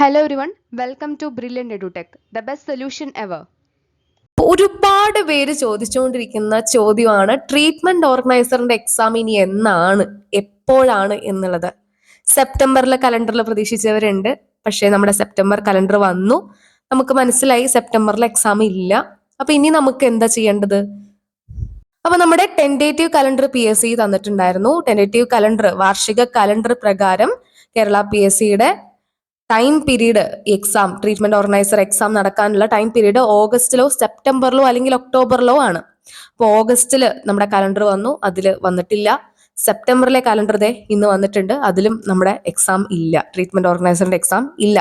Hello everyone welcome to Brilliant Edutech the best solution ever ഒരുപാട് പേര് ചോദിച്ചുകൊണ്ടിരിക്കുന്ന ചോദ്യമാണ് treatment ഓർഗനൈസറിന്റെ exam ഇനി എന്നാണ് എപ്പോഴാണ് എന്നുള്ളത്. സെപ്റ്റംബറിലെ കലണ്ടറിൽ പ്രതീക്ഷിച്ചവരുണ്ട് പക്ഷേ നമ്മുടെ സെപ്റ്റംബർ കലണ്ടർ വന്നു. നമുക്ക് മനസ്സിലായി സെപ്റ്റംബറിൽ എക്സാം ഇല്ല. അപ്പൊ ഇനി നമുക്ക് എന്താ ചെയ്യേണ്ടത്? അപ്പൊ നമ്മുടെ tentative calendar P S C തന്നിട്ടുണ്ടായിരുന്നു. ടെൻഡേറ്റീവ് കലണ്ടർ വാർഷിക കലണ്ടർ പ്രകാരം കേരള പി എസ് സിയുടെ time period exam treatment organiser exam നടക്കാനുള്ള ടൈം പീരീഡ് ഓഗസ്റ്റിലോ സെപ്റ്റംബറിലോ അല്ലെങ്കിൽ ഒക്ടോബറിലോ ആണ്. അപ്പോൾ ഓഗസ്റ്റിൽ നമ്മുടെ കലണ്ടർ വന്നു അതിൽ വന്നിട്ടില്ല. സെപ്റ്റംബറിലെ കലണ്ടർ ദേ ഇന്ന് വന്നിട്ടുണ്ട് അതിലും നമ്മുടെ എക്സാം ഇല്ല ട്രീറ്റ്മെന്റ് ഓർഗനൈസറിന്റെ എക്സാം ഇല്ല.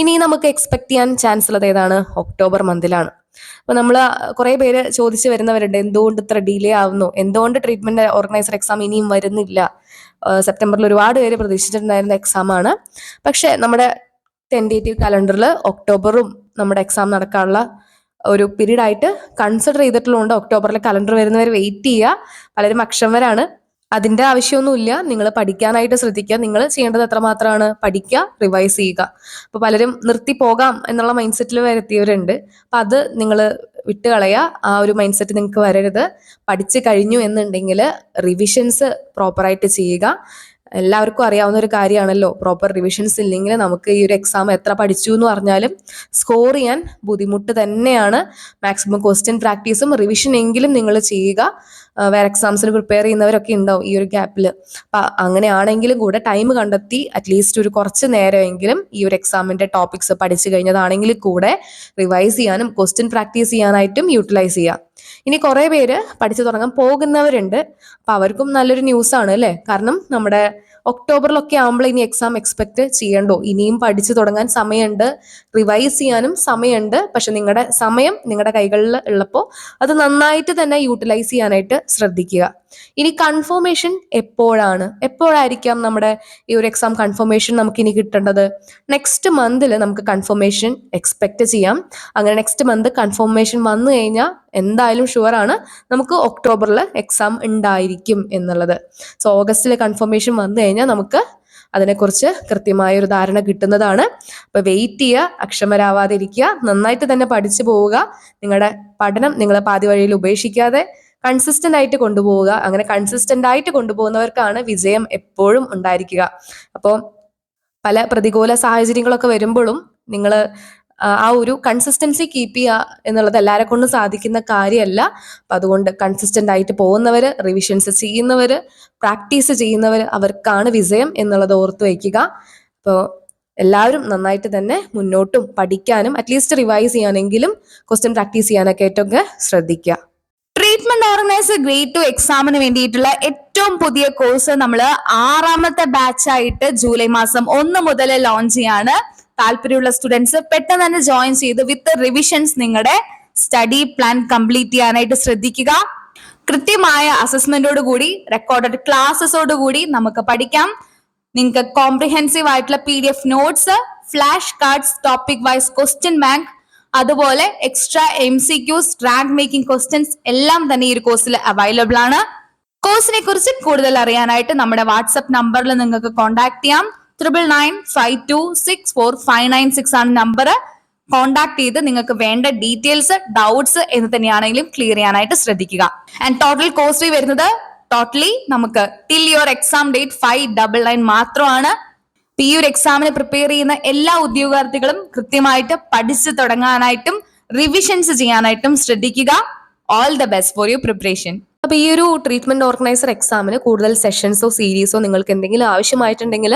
ഇനി നമുക്ക് എക്സ്പെക്ട് ചെയ്യാൻ ചാൻസ് ഉള്ളത് ഏതാണ്? ഒക്ടോബർ മന്തിലാണ് അപ്പൊ നമ്മൾ കുറെ പേര് ചോദിച്ചു വരുന്നവരുണ്ട് എന്തുകൊണ്ട് ഇത്ര ഡിലേ ആവുന്നു? എന്തുകൊണ്ട് ട്രീറ്റ്മെന്റ് ഓർഗനൈസർ എക്സാം ഇനിയും വരുന്നില്ല? സെപ്റ്റംബറിൽ ഒരുപാട് പേര് പ്രതീക്ഷിച്ചിട്ടുണ്ടായിരുന്ന എക്സാം ആണ്. പക്ഷെ നമ്മുടെ ടെൻഡേറ്റീവ് കലണ്ടറിൽ ഒക്ടോബറും നമ്മുടെ എക്സാം നടക്കാനുള്ള ഒരു പീരീഡ് ആയിട്ട് കൺസിഡർ ചെയ്തിട്ടുള്ളതുകൊണ്ട് ഒക്ടോബറിലെ കലണ്ടർ വരുന്നവരെ വെയിറ്റ് ചെയ്യുക. പലരും അക്ഷമരാണ്. അതിന്റെ ആവശ്യമൊന്നുമില്ല. നിങ്ങൾ പഠിക്കാനായിട്ട് ശ്രദ്ധിക്കുക. നിങ്ങൾ ചെയ്യേണ്ടത് എത്രമാത്രമാണ്? പഠിക്കുക റിവൈസ് ചെയ്യുക. അപ്പൊ പലരും നിർത്തി പോകാം എന്നുള്ള മൈൻഡ് സെറ്റിൽ വരുത്തിയവരുണ്ട്. അപ്പൊ അത് നിങ്ങൾ വിട്ടുകളയുക ആ ഒരു മൈൻഡ് സെറ്റ് നിങ്ങൾക്ക് വരരുത്. പഠിച്ചു കഴിഞ്ഞു എന്നുണ്ടെങ്കിൽ റിവിഷൻസ് പ്രോപ്പറായിട്ട് ചെയ്യുക. എല്ലാവർക്കും അറിയാവുന്ന ഒരു കാര്യമാണല്ലോ. പ്രോപ്പർ റിവിഷൻസ് ഇല്ലെങ്കിൽ നമുക്ക് ഈ ഒരു എക്സാം എത്ര പഠിച്ചു എന്ന് പറഞ്ഞാലും സ്കോർ ചെയ്യാൻ ബുദ്ധിമുട്ട് തന്നെയാണ്. മാക്സിമം ക്വസ്റ്റ്യൻ പ്രാക്ടീസും റിവിഷൻ എങ്കിലും നിങ്ങൾ ചെയ്യുക. വേറെ എക്സാംസിന് പ്രിപ്പയർ ചെയ്യുന്നവരൊക്കെ ഉണ്ടാവും ഈ ഒരു ഗ്യാപ്പിൽ അപ്പം അങ്ങനെയാണെങ്കിലും കൂടെ ടൈം കണ്ടെത്തി അറ്റ്ലീസ്റ്റ് ഒരു കുറച്ച് നേരമെങ്കിലും ഈ ഒരു എക്സാമിന്റെ ടോപ്പിക്സ് പഠിച്ചു കഴിഞ്ഞതാണെങ്കിൽ കൂടെ റിവൈസ് ചെയ്യാനും ക്വസ്റ്റ്യൻ പ്രാക്ടീസ് ചെയ്യാനായിട്ടും യൂട്ടിലൈസ് ചെയ്യാം. ഇനി കുറെ പേര് പഠിച്ചു തുടങ്ങാൻ പോകുന്നവരുണ്ട്. അപ്പൊ അവർക്കും നല്ലൊരു ന്യൂസാണ് അല്ലേ? കാരണം നമ്മുടെ ഒക്ടോബറിലൊക്കെ ആകുമ്പോൾ ഇനി എക്സാം എക്സ്പെക്ട് ചെയ്യണ്ടോ? ഇനിയും പഠിച്ചു തുടങ്ങാൻ സമയമുണ്ട്. റിവൈസ് ചെയ്യാനും സമയമുണ്ട്. പക്ഷെ നിങ്ങളുടെ സമയം നിങ്ങളുടെ കൈകളിൽ ഉള്ളപ്പോൾ അത് നന്നായിട്ട് തന്നെ യൂട്ടിലൈസ് ചെയ്യാനായിട്ട് ശ്രദ്ധിക്കുക. ഇനി കൺഫർമേഷൻ എപ്പോഴാണ്? എപ്പോഴായിരിക്കാം നമ്മുടെ ഈ ഒരു എക്സാം കൺഫർമേഷൻ നമുക്ക് ഇനി കിട്ടേണ്ടത്? നെക്സ്റ്റ് മന്തിൽ നമുക്ക് കൺഫർമേഷൻ എക്സ്പെക്ട് ചെയ്യാം. അങ്ങനെ നെക്സ്റ്റ് മന്ത് കൺഫർമേഷൻ വന്നു കഴിഞ്ഞാൽ എന്തായാലും ഷുവർ ആണ് നമുക്ക് ഒക്ടോബറിൽ എക്സാം ഉണ്ടായിരിക്കും എന്നുള്ളത്. സോ ഓഗസ്റ്റിൽ കൺഫർമേഷൻ വന്നു കഴിഞ്ഞാൽ നമുക്ക് അതിനെക്കുറിച്ച് കൃത്യമായ ഒരു ധാരണ കിട്ടുന്നതാണ്. അപ്പൊ വെയിറ്റ് ചെയ്യുക അക്ഷമരാവാതിരിക്കുക നന്നായിട്ട് തന്നെ പഠിച്ചു പോവുക നിങ്ങളുടെ പഠനം നിങ്ങളെ പാതി വഴിയിൽ ഉപേക്ഷിക്കാതെ കൺസിസ്റ്റന്റ് ആയിട്ട് കൊണ്ടുപോവുക അങ്ങനെ കൺസിസ്റ്റന്റ് ആയിട്ട് കൊണ്ടുപോകുന്നവർക്കാണ് വിജയം എപ്പോഴും ഉണ്ടായിരിക്കുക. അപ്പോൾ പല പ്രതികൂല സാഹചര്യങ്ങളൊക്കെ വരുമ്പോഴും നിങ്ങൾ ആ ഒരു കൺസിസ്റ്റൻസി കീപ്പ് ചെയ്യുക എന്നുള്ളത് എല്ലാരെ കൊണ്ടും സാധിക്കുന്ന കാര്യമല്ല. അപ്പൊ അതുകൊണ്ട് കൺസിസ്റ്റന്റ് ആയിട്ട് പോകുന്നവര് റിവിഷൻസ് ചെയ്യുന്നവര് പ്രാക്ടീസ് ചെയ്യുന്നവര് അവർക്കാണ് വിജയം എന്നുള്ളത് ഓർത്ത് വയ്ക്കുക. അപ്പോൾ എല്ലാവരും നന്നായിട്ട് തന്നെ മുന്നോട്ടും പഠിക്കാനും അറ്റ്ലീസ്റ്റ് റിവൈസ് ചെയ്യാനെങ്കിലും ക്വസ്റ്റ്യൻ പ്രാക്ടീസ് ചെയ്യാനൊക്കെ ഏറ്റവും ശ്രദ്ധിക്കുക. ട്രീറ്റ്മെന്റ് ഓർഗനൈസർ ഗ്രേഡ് ടു എക്സാമിന് വേണ്ടിയിട്ടുള്ള ഏറ്റവും പുതിയ കോഴ്സ് നമ്മൾ ആറാമത്തെ ബാച്ച് ആയിട്ട് ജൂലൈ മാസം ഒന്ന് മുതൽ ലോഞ്ച് ചെയ്യാണ്. താല്പര്യമുള്ള സ്റ്റുഡൻസ് പെട്ടെന്ന് തന്നെ ജോയിൻ ചെയ്ത് വിത്ത് റിവിഷൻസ് നിങ്ങളുടെ സ്റ്റഡി പ്ലാൻ കംപ്ലീറ്റ് ചെയ്യാനായിട്ട് ശ്രദ്ധിക്കുക. കൃത്യമായ അസസ്മെന്റോട് കൂടി റെക്കോർഡഡ് ക്ലാസ്സസോട് കൂടി നമുക്ക് പഠിക്കാം. നിങ്ങൾക്ക് കോംപ്രിഹെൻസീവ് ആയിട്ടുള്ള P D F notes flash cards topic wise question bank അതുപോലെ extra M C Qs rank making questions എല്ലാം തന്നെ ഈ ഒരു കോഴ്സിൽ അവൈലബിൾ ആണ്. കോഴ്സിനെ കുറിച്ച് കൂടുതൽ അറിയാനായിട്ട് നമ്മുടെ വാട്സപ്പ് നമ്പറിൽ നിങ്ങൾക്ക് കോൺടാക്ട് ചെയ്യാം. Triple nine five two six four five nine six ആണ് നമ്പർ കോൺടാക്ട് ചെയ്ത് നിങ്ങൾക്ക് വേണ്ട ഡീറ്റെയിൽസ് ഡൗട്ട്സ് എന്ന് തന്നെയാണെങ്കിലും ക്ലിയർ ചെയ്യാനായിട്ട് ശ്രദ്ധിക്കുക. ആൻഡ് ടോട്ടൽ കോസ്റ്റ് വരുന്നത് ടോട്ടലി നമുക്ക് till your exam date five double nine മാത്രമാണ്. ഈ ഒരു എക്സാമിന് പ്രിപ്പയർ ചെയ്യുന്ന എല്ലാ ഉദ്യോഗാർത്ഥികളും കൃത്യമായിട്ട് പഠിച്ചു തുടങ്ങാനായിട്ടും റിവിഷൻസ് ചെയ്യാനായിട്ടും ശ്രദ്ധിക്കുക. All the best for your preparation അപ്പൊ ഈ ഒരു ട്രീറ്റ്മെന്റ് ഓർഗനൈസർ എക്സാമിന് കൂടുതൽ സെഷൻസോ സീരീസോ നിങ്ങൾക്ക് എന്തെങ്കിലും ആവശ്യമായിട്ടുണ്ടെങ്കിൽ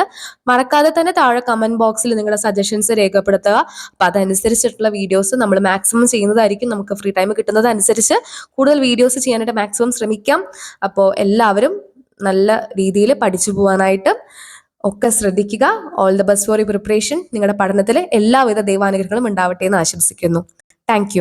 മറക്കാതെ തന്നെ താഴെ കമന്റ് ബോക്സിൽ നിങ്ങളുടെ സജഷൻസ് രേഖപ്പെടുത്തുക. അപ്പൊ അതനുസരിച്ചിട്ടുള്ള വീഡിയോസ് നമ്മൾ മാക്സിമം ചെയ്യുന്നതായിരിക്കും. നമുക്ക് ഫ്രീ ടൈം കിട്ടുന്നത് അനുസരിച്ച് കൂടുതൽ വീഡിയോസ് ചെയ്യാനായിട്ട് മാക്സിമം ശ്രമിക്കാം. അപ്പോൾ എല്ലാവരും നല്ല രീതിയിൽ പഠിച്ചു പോകാനായിട്ട് ഒക്കെ ശ്രദ്ധിക്കുക. All the best for you preparation നിങ്ങളുടെ പഠനത്തിൽ എല്ലാവിധ ദൈവാനുഗ്രഹങ്ങളും ഉണ്ടാവട്ടെ എന്ന് ആശംസിക്കുന്നു. താങ്ക്